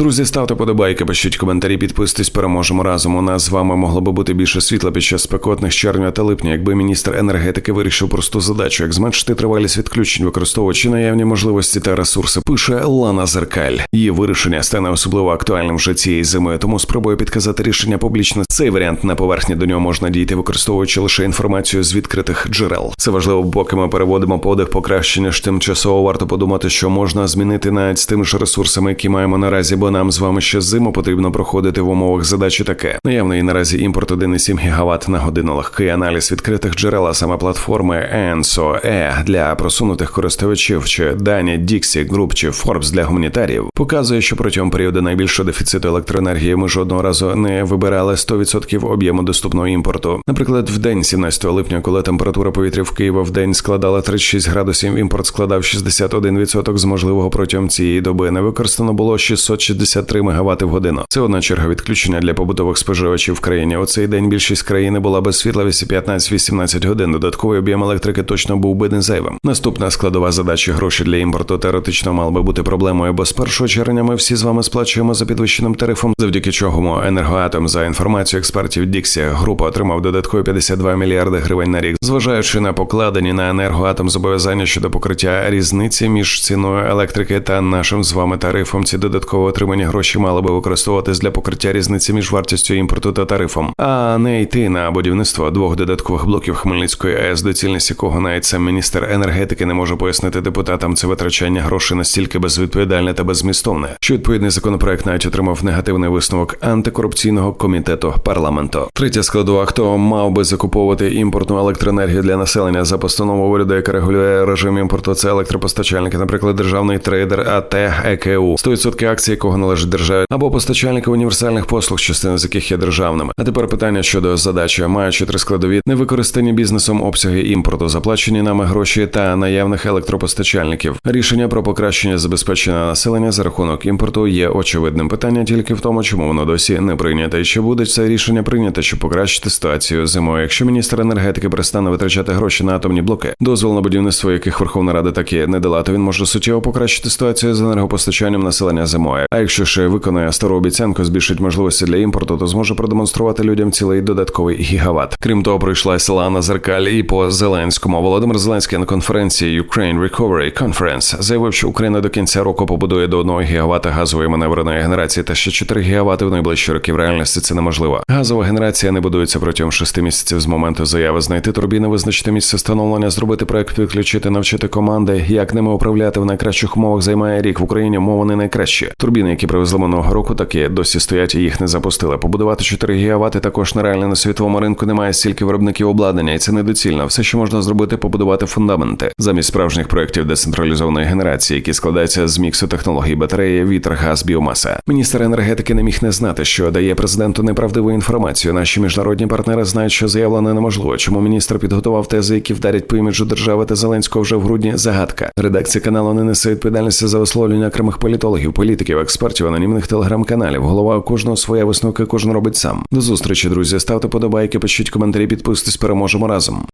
Друзі, ставте подобайки, пишіть коментарі, підписуйтесь, переможемо разом. У нас з вами могло би бути більше світла під час спекотних червня та липня, якби міністр енергетики вирішив просту задачу, як зменшити тривалість відключень, використовуючи наявні можливості та ресурси. Пише Лана Зеркаль. Її вирішення стане особливо актуальним вже цієї зими, тому спробую підказати рішення публічно. Цей варіант на поверхні до нього можна дійти, використовуючи лише інформацію з відкритих джерел. Це важливо, поки ми переводимо подих покращення ж тимчасово варто подумати, що можна змінити навіть з тими ж ресурсами, які маємо наразі, бо нам з вами ще зиму потрібно проходити в умовах задачі таке. Наявний наразі імпорт 1,7 ГВт на годину. Легкий аналіз відкритих джерел, а саме платформи ENSO-E для просунутих користувачів чи дані Dixie Group чи Forbes для гуманітарів показує, що протягом періоду найбільшого дефіциту електроенергії ми жодного разу не вибирали 100% об'єму доступного імпорту. Наприклад, в день 17 липня, коли температура повітря в Києва в день складала 36 градусів, імпорт складав 61% з можливого протягом цієї доби. Не використано було 663 МВт в годину. Це одна черга відключення для побутових споживачів в країні. У цей день більшість країни була без світла 15-18 годин. Додатковий об'єм електрики точно був би не зайвим. Наступна складова задача гроші для імпорту теоретично мала би бути проблемою, бо з 1 червня ми всі з вами сплачуємо за підвищеним тарифом, завдяки чого енергоатом за інформацією експертів Діксі група отримав додаткові 52 мільярди гривень на рік, зважаючи на покладені на енергоатом зобов'язання щодо покриття різниці між ціною електрики та нашим з вами тарифом. Ці додатково отримані гроші мали би використовуватись для покриття різниці між вартістю імпорту та тарифом, а не йти на будівництво двох додаткових блоків Хмельницької АЕС, доцільність якого навіть сам міністр енергетики не може пояснити депутатам це витрачання грошей настільки безвідповідальне та беззмістовне, що відповідний законопроект навіть отримав негативний висновок антикорупційного комітету парламенту. Третя складова, хто мав би закуповувати імпортну електроенергію для населення за постанову уряду, яка регулює режим імпорту, це електропостачальники, наприклад, державний трейдер АТ ЕКУ, 100% акцій, якого належить державі, або постачальники універсальних послуг, частина з яких є державними. А тепер питання щодо задачі, маючи три складові, невикористані бізнесом обсяги імпорту, заплачені нами гроші та наявних електропостачальників. Рішення про покращення забезпечення населення за рахунок імпорту є очевидним. Питання тільки в тому, чому воно досі не прийнято. І чи буде це рішення прийнято, щоб покращити ситуацію зимою. Якщо міністр енергетики перестане витрачати гроші на атомні блоки, дозвол на будівництво яких Верховна Рада таки не дала, то він може суттєво покращити ситуацію з енергопостачанням населення зимою. А якщо ще виконає стару обіцянку, збільшить можливості для імпорту, то зможе продемонструвати людям цілий додатковий гігават. Крім того, пройшла села на зеркаль і по Зеленському. Володимир Зеленський на конференції Ukraine Recovery Conference заявив, що Україна до кінця року побудує до 1 гігавата газової маневреної генерації та ще 4 гігавати в найближчі роки. В реальності це неможливо. Газова генерація не будується протягом 6 місяців з моменту заяви. Знайти турбіни, визначити місце встановлення, зробити проект, підключити, навчити команди, як ними управляти в найкращих умовах. Займає рік в Україні. Умови не найкращі. Турбіни, які привезли минулого року, такі досі стоять і їх не запустили. Побудувати 4 гігавати також нереально на світовому ринку. Немає стільки виробників обладнання, і це недоцільно. Все, що можна зробити, побудувати фундаменти замість справжніх проєктів децентралізованої генерації, які складаються з міксу технологій батареї, вітер, газ, біомаса. Міністр енергетики не міг не знати, що дає президенту неправдиву інформацію. Наші міжнародні партнери знають, що заявлено неможливо. Чому міністр підготував тези, які вдарять по іміджу держави та Зеленського вже в грудні? Загадка. Редакція каналу не несе відповідальності за висловлення окремих політологів, політиків, експертів, анонімних телеграм-каналів. Голова кожного своя висновка, кожен робить сам. До зустрічі, друзі. Ставте подобайки, пишіть коментарі, підписуйтесь, переможемо разом.